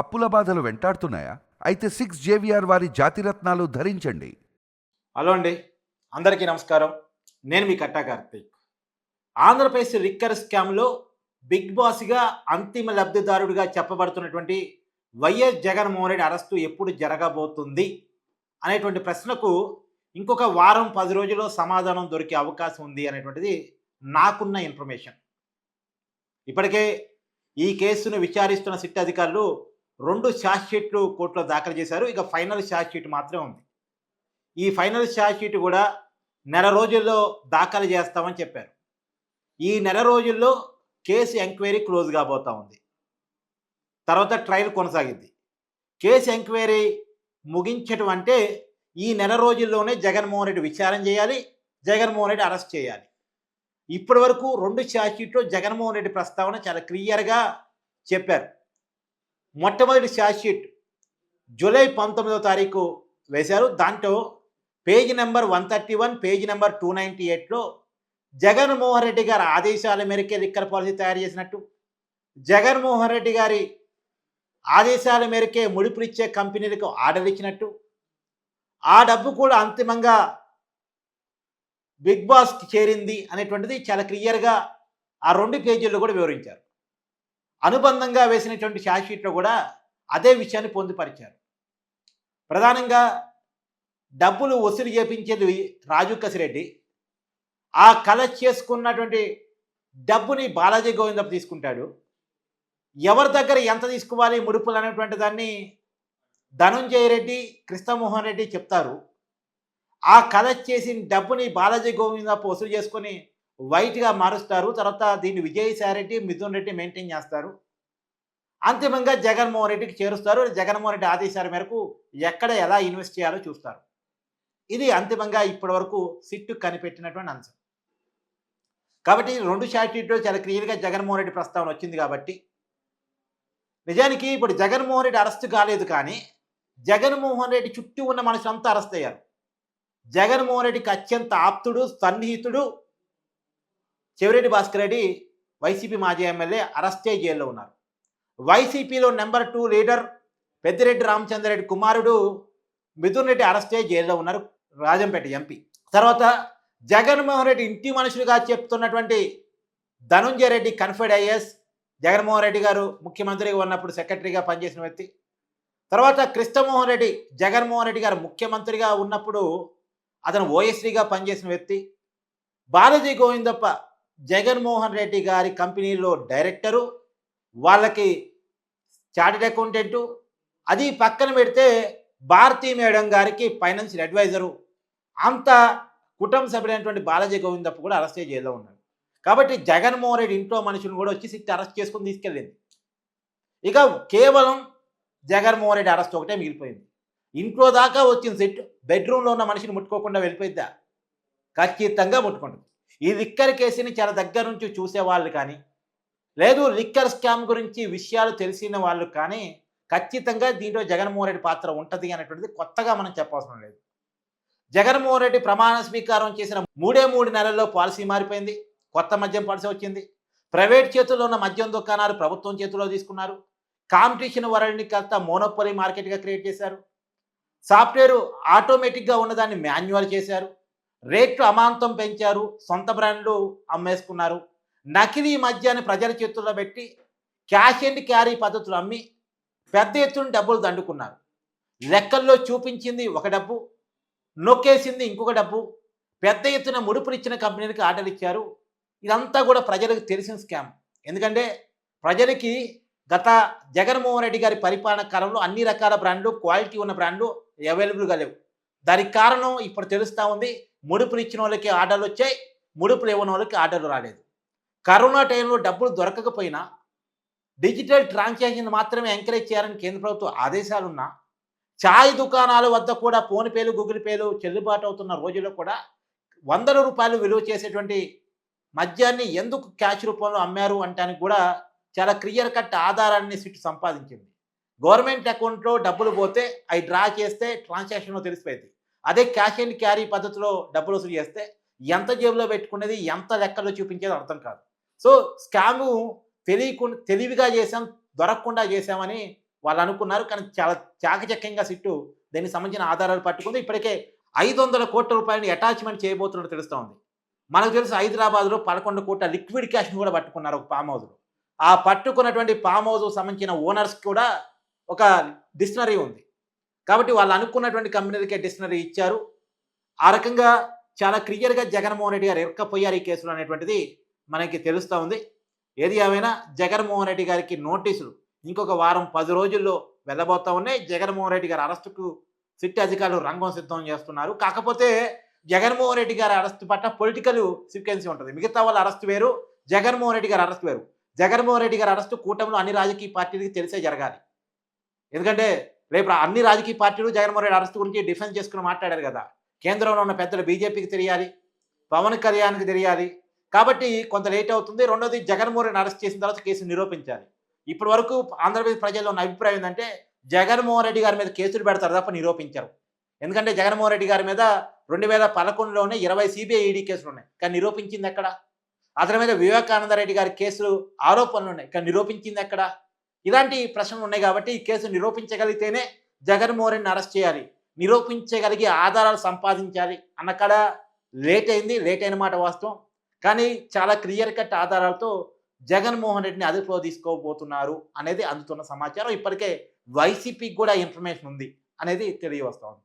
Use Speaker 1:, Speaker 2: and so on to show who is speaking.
Speaker 1: అప్పుల బాధలు వెంటాడుతున్నాయా? అయితే సిక్స్ జేవిఆర్ వారి జాతిరత్నాలు ధరించండి.
Speaker 2: హలో అండి. అందరికీ నమస్కారం. నేను మీ కట్టా కార్తీక్. ఆంధ్రప్రదేశ్ రిక్కర్ స్కామ్లో బిగ్ బాస్గా అంతిమ లబ్ధిదారుడిగా చెప్పబడుతున్నటువంటి వైఎస్ జగన్మోహన్ రెడ్డి అరెస్టు ఎప్పుడు జరగబోతుంది అనేటువంటి ప్రశ్నకు ఇంకొక వారం పది రోజుల్లో సమాధానం దొరికే అవకాశం ఉంది అనేటువంటిది నాకున్న ఇన్ఫర్మేషన్ ఇప్పటికే ఈ కేసును విచారిస్తున్న సిట్ అధికారులు రెండు ఛార్జ్ షీట్లు కోర్టులో దాఖలు చేశారు. ఇక ఫైనల్ ఛార్జ్ షీట్ మాత్రమే ఉంది. ఈ ఫైనల్ ఛార్జ్ షీట్ కూడా నెల రోజుల్లో దాఖలు చేస్తామని చెప్పారు. ఈ నెల రోజుల్లో కేసు ఎంక్వైరీ క్లోజ్ కాబోతా ఉంది. తర్వాత ట్రయల్ కొనసాగింది. కేసు ఎంక్వైరీ ముగించడం అంటే ఈ నెల రోజుల్లోనే జగన్మోహన్ రెడ్డి విచారణ చేయాలి జగన్మోహన్ రెడ్డి అరెస్ట్ చేయాలి. ఇప్పటి వరకు రెండు ఛార్జ్షీట్లో జగన్మోహన్ రెడ్డి ప్రస్తావన చాలా క్లియర్గా చెప్పారు. మొట్టమొదటి షార్జ్షీట్ జూలై పంతొమ్మిదవ తారీఖు వేశారు. దాంట్లో page number one thirty one page number two ninety ఎయిట్లో జగన్మోహన్ రెడ్డి గారి ఆదేశాల మేరకే లిక్కర్ పాలసీ తయారు చేసినట్టు జగన్మోహన్ రెడ్డి గారి ఆదేశాల మేరకే ముడిపులిచ్చే కంపెనీలకు ఆర్డర్ ఇచ్చినట్టు ఆ డబ్బు కూడా అంతిమంగా బిగ్ బాస్కి చేరింది అనేటువంటిది చాలా క్లియర్గా ఆ రెండు పేజీల్లో కూడా వివరించారు. అనుబంధంగా వేసినటువంటి ఛార్జ్ కూడా అదే విషయాన్ని పొందుపరిచారు. ప్రధానంగా డబ్బులు వసూలు చేపించేది రాజు కసిరెడ్డి. ఆ కలెక్ట్ చేసుకున్నటువంటి డబ్బుని బాలాజీ గోవిందప్ప తీసుకుంటాడు. ఎవరి దగ్గర ఎంత తీసుకోవాలి ముడుపులు అనేటువంటి దాన్ని ధనుంజయ రెడ్డి కృష్ణమోహన్ రెడ్డి చెప్తారు. ఆ కలెక్ట్ చేసిన డబ్బుని బాలాజీ గోవిందపు వసూలు చేసుకొని వైట్గా మారుస్తారు. తర్వాత దీన్ని విజయసాయిరెడ్డి మిథున్ రెడ్డి మెయింటైన్ చేస్తారు. అంతిమంగా జగన్మోహన్ రెడ్డికి చేరుస్తారు. జగన్మోహన్ రెడ్డి ఆదేశాల మేరకు ఎక్కడ ఎలా ఇన్వెస్ట్ చేయాలో చూస్తారు. ఇది అంతిమంగా ఇప్పటి వరకు సిట్టు కనిపెట్టినటువంటి అంశం. కాబట్టి రెండు షార్ట్షీట్లో చాలా క్లియర్గా జగన్మోహన్ రెడ్డి ప్రస్తావన వచ్చింది కాబట్టి నిజానికి ఇప్పుడు జగన్మోహన్ రెడ్డి అరెస్ట్ కాలేదు కానీ జగన్మోహన్ రెడ్డి చుట్టూ ఉన్న మనుషులంతా అరెస్ట్ అయ్యారు. జగన్మోహన్ రెడ్డికి అత్యంత ఆప్తుడు సన్నిహితుడు చెవిరెడ్డి భాస్కర్ రెడ్డి వైసీపీ మాజీ ఎమ్మెల్యే అరెస్టే జైల్లో ఉన్నారు. వైసీపీలో number two leader Peddireddy Ramachandrareddy కుమారుడు మిథున్ రెడ్డి అరెస్టే జైల్లో ఉన్నారు రాజంపేట ఎంపీ. తర్వాత జగన్మోహన్ రెడ్డి ఇంటి మనుషులుగా చెప్తున్నటువంటి ధనుంజయ రెడ్డి కన్ఫర్డ్ ఐఎస్ జగన్మోహన్ రెడ్డి గారు ముఖ్యమంత్రిగా ఉన్నప్పుడు సెక్రటరీగా పనిచేసిన వ్యక్తి. తర్వాత కృష్ణమోహన్ రెడ్డి జగన్మోహన్ రెడ్డి గారు ముఖ్యమంత్రిగా ఉన్నప్పుడు అతను ఓఎస్డీగా పనిచేసిన వ్యక్తి. బాలాజీ గోవిందప్ప జగన్మోహన్ రెడ్డి గారి కంపెనీలో డైరెక్టరు వాళ్ళకి చార్టెడ్ అకౌంటెంటు అది పక్కన పెడితే భారతీ మేడం గారికి ఫైనాన్షియల్ అడ్వైజరు. అంత కుటుంబ సభ్యుడైనటువంటి బాలాజీ గోవిందప్ప కూడా అరెస్ట్ అయ్యి జైల్లో ఉన్నాడు. కాబట్టి జగన్మోహన్ రెడ్డి ఇంట్లో మనుషులను కూడా వచ్చి సిట్ అరెస్ట్ చేసుకుని తీసుకెళ్ళింది. ఇక కేవలం జగన్మోహన్ రెడ్డి అరెస్ట్ ఒకటే మిగిలిపోయింది. ఇంట్లో దాకా వచ్చిన సిట్ బెడ్రూమ్లో ఉన్న మనిషిని ముట్టుకోకుండా వెళ్ళిపోయిద్దా? ఖచ్చితంగా ముట్టుకుంటుంది. ఈ లిక్కర్ కేసుని చాలా దగ్గర నుంచి చూసేవాళ్ళు కానీ లేదు లిక్కర్ స్కామ్ గురించి విషయాలు తెలిసిన వాళ్ళు కానీ ఖచ్చితంగా దీంట్లో జగన్మోహన్ రెడ్డి పాత్ర ఉంటుంది అనేటువంటిది కొత్తగా మనం చెప్పవసరం లేదు. జగన్మోహన్ రెడ్డి ప్రమాణ స్వీకారం చేసిన మూడే మూడు నెలల్లో పాలసీ మారిపోయింది కొత్త మద్యం పాలసీ వచ్చింది. ప్రైవేట్ చేతుల్లో ఉన్న మద్యం దుకాణాలు ప్రభుత్వం చేతుల్లో తీసుకున్నారు. కాంపిటీషన్ వరల్డ్ని కాస్త మోనోపొలీ మార్కెట్గా క్రియేట్ చేశారు. సాఫ్ట్వేర్ ఆటోమేటిక్గా ఉన్నదాన్ని మాన్యువల్ చేశారు. రేట్లు అమాంతం పెంచారు సొంత బ్రాండ్లు అమ్మేసుకున్నారు. నకిలీ మద్యాన్ని ప్రజల చేతుల్లో పెట్టి క్యాష్ అండ్ క్యారీ పద్ధతులు అమ్మి పెద్ద ఎత్తున డబ్బులు దండుకున్నారు. లెక్కల్లో చూపించింది ఒక డబ్బు నొక్కేసింది ఇంకొక డబ్బు పెద్ద ఎత్తున ముడుపునిచ్చిన కంపెనీలకు ఆర్డర్ ఇచ్చారు. ఇదంతా కూడా ప్రజలకు తెలిసిన స్కామ్. ఎందుకంటే ప్రజలకి గత జగన్మోహన్ రెడ్డి గారి పరిపాలన కాలంలో అన్ని రకాల బ్రాండ్లు క్వాలిటీ ఉన్న బ్రాండ్లు అవైలబుల్గా లేవు. దానికి కారణం ఇప్పుడు తెలుస్తూ ఉంది. ముడుపులు ఇచ్చిన వాళ్ళకి ఆర్డర్లు వచ్చాయి. ముడుపులు ఇవ్వని వాళ్ళకి ఆర్డర్లు రాలేదు. కరోనా టైంలో డబ్బులు దొరకకపోయినా డిజిటల్ ట్రాన్సాక్షన్ మాత్రమే ఎంకరేజ్ చేయాలని కేంద్ర ప్రభుత్వ ఆదేశాలున్నా ఛాయ్ దుకాణాల వద్ద కూడా ఫోన్పేలు గూగుల్ పేలు చెల్లుబాటు అవుతున్న రోజుల్లో కూడా వందల రూపాయలు విలువ చేసేటువంటి మద్యాన్ని ఎందుకు క్యాష్ రూపంలో అమ్మారు అంటానికి కూడా చాలా క్లియర్ కట్ ఆధారాన్ని సిట్ సంపాదించింది. గవర్నమెంట్ అకౌంట్లో డబ్బులు పోతే అవి డ్రా చేస్తే ట్రాన్సాక్షన్లో తెలిసిపోయింది. అదే క్యాష్ అండ్ క్యారీ పద్ధతిలో డబ్బులు వసూలు చేస్తే ఎంత జేబులో పెట్టుకునేది ఎంత లెక్కలో చూపించేది అర్థం కాదు. సో స్కాము తెలియకుండా తెలివిగా చేసాం దొరకకుండా చేశామని వాళ్ళు అనుకున్నారు. కానీ చాలా చాకచక్యంగా సిట్టు దీనికి సంబంధించిన ఆధారాలు పట్టుకుంది. ఇప్పటికే ఐదు వందల కోట్ల రూపాయలని అటాచ్మెంట్ చేయబోతున్నట్టు తెలుస్తూ ఉంది. మనకు తెలుసు హైదరాబాద్లో పదకొండు కోట్ల లిక్విడ్ క్యాష్ని కూడా పట్టుకున్నారు ఒక ఫామ్ హౌస్లో. ఆ పట్టుకున్నటువంటి ఫామ్ హౌస్ సంబంధించిన ఓనర్స్ కూడా ఒక డిక్షనరీ ఉంది. కాబట్టి వాళ్ళు అనుకున్నటువంటి కంపెనీలకే డిక్షనరీ ఇచ్చారు. ఆ రకంగా చాలా క్లియర్గా జగన్మోహన్ రెడ్డి గారు ఎరక్కపోయారు ఈ కేసులు అనేటువంటిది మనకి తెలుస్తూ ఉంది. ఏది ఏమైనా జగన్మోహన్ రెడ్డి గారికి నోటీసులు ఇంకొక వారం పది రోజుల్లో వెళ్ళబోతా ఉన్నాయి. జగన్మోహన్ రెడ్డి గారి అరెస్టుకు సిట్ అధికారులు రంగం సిద్ధం చేస్తున్నారు. కాకపోతే జగన్మోహన్ రెడ్డి గారి అరెస్టు పట్ల పొలిటికల్ సీక్వెన్సీ ఉంటుంది. మిగతా వాళ్ళ అరెస్టు వేరు జగన్మోహన్ రెడ్డి గారి అరెస్ట్ వేరు. జగన్మోహన్ రెడ్డి గారి అరెస్టు కూటమిలో అన్ని రాజకీయ పార్టీలకి తెలిసే జరగాలి. ఎందుకంటే రేపు అన్ని రాజకీయ పార్టీలు జగన్మోహన్ రెడ్డి అరెస్ట్ గురించి డిఫెన్స్ చేసుకుని మాట్లాడారు కదా. కేంద్రంలో ఉన్న పెద్దలు బీజేపీకి తెలియాలి పవన్ కళ్యాణ్కి తెలియాలి. కాబట్టి కొంత లేట్ అవుతుంది. రెండోది జగన్మోహన్ రెడ్డి అరెస్ట్ చేసిన తర్వాత కేసు నిరూపించాలి. ఇప్పటి వరకు ఆంధ్రప్రదేశ్ ప్రజల్లో ఉన్న అభిప్రాయం ఏంటంటే జగన్మోహన్ రెడ్డి గారి మీద కేసులు పెడతారు తప్ప నిరూపించరు. ఎందుకంటే జగన్మోహన్ రెడ్డి గారి మీద రెండు వేల పదకొండులోనే ఇరవై సిబిఐ ఈడీ కేసులు ఉన్నాయి. కానీ నిరూపించింది ఎక్కడ? అతని మీద వివేకానంద రెడ్డి గారి కేసులు ఆరోపణలు ఉన్నాయి. కానీ నిరూపించింది ఎక్కడ? ఇలాంటి ప్రశ్నలు ఉన్నాయి కాబట్టి ఈ కేసు నిరూపించగలిగితేనే జగన్మోహన్ అరెస్ట్ చేయాలి. నిరూపించగలిగే ఆధారాలు సంపాదించాలి అన్నక్కడ లేట్ అయింది లేట్ అయిన మాట వాస్తవం. కానీ చాలా క్లియర్ కట్ ఆధారాలతో జగన్మోహన్ రెడ్డిని అదుపులో తీసుకోబోతున్నారు అనేది అందుతున్న సమాచారం. ఇప్పటికే వైసీపీకి కూడా ఇన్ఫర్మేషన్ ఉంది అనేది తెలియవస్తోంది.